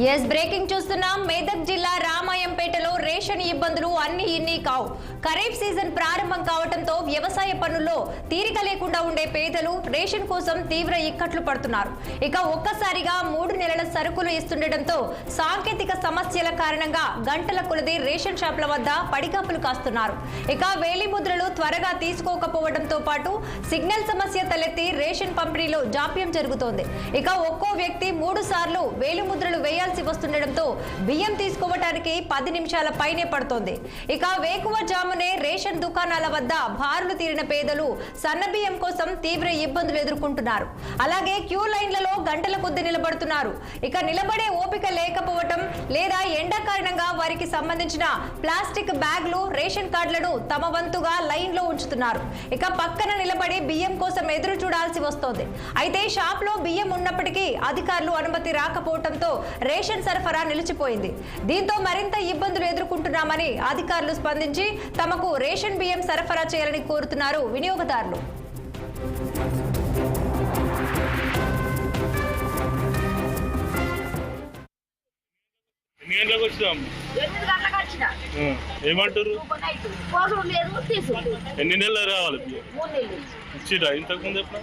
Yes breaking చూస్తున్నాం. మేదక్ జిల్లా రామాయంపేటలో ration ఇబ్బందులు అన్ని ఇన్ని కావు. ఖరీఫ్ సీజన్ ప్రారంభం కావడంతో వ్యవసాయ పనుల్లో తీరిక లేకుండా ఉండే పేదలు రేషన్ కోసం తీవ్ర ఇక్కట్లు పడుతున్నారు. ఇక ఒక్కసారిగా మూడు నెలల సరుకులు ఇస్తుండటంతో సాంకేతిక సమస్యల కారణంగా గంటల కొలది రేషన్ షాపుల వద్ద పడికాపులు కాస్తున్నారు. ఇక వేలి ముద్రలు త్వరగా తీసుకోకపోవడంతో పాటు సిగ్నల్ సమస్య తలెత్తి రేషన్ పంపిణీలో జాప్యం జరుగుతోంది. ఇక ఒక్కో వ్యక్తి మూడు సార్లు వేలిముద్రలు వేయాల్సి వస్తుండటంతో బియ్యం తీసుకోవటానికి పది నిమిషాల పైనే పడుతోంది. ఇక వేకువ జామునే రేషన్ దుకాణాల వద్ద బారులు తీరిన పేదలు సన్న బియ్యం కోసం తీవ్ర ఇబ్బందులు ఎదుర్కొంటున్నారు. అలాగే క్యూ లైన్లలో గంటల కొద్ది నిలబడుతున్నారు. ఇక నిలబడే ఓపిక లేకపోవటం లేదా ఎండ కారణంగా వారికి సంబంధించిన ప్లాస్టిక్ బ్యాగ్లు రేషన్ కార్డులను తమ వంతుగా లైన్లో ఉంచుతున్నారు. ఇక పక్కన నిలబడి బియ్యం కోసం ఎదురు చూడాల్సి వస్తోంది. అయితే షాప్లో బియ్యం ఉన్నప్పటికీ అధికారులు అనుమతి రాకపోవడంతో రేషన్ సరఫరా నిలిచిపోయింది. దీంతో మరింత ఇబ్బందులు ఎదుర్కొంటున్నామని అధికారులు స్పందించి తమకు రేషన్ బియ్యం సరఫరా చేయాలని కోరుతున్నారు వినియోగదారులు. ఎన్ని గంటలకు వచ్చినాం? ఏమంటారు? నెలలు రావాలి ఇచ్చిరా? ఇంతకు ముందు ఎప్పుడు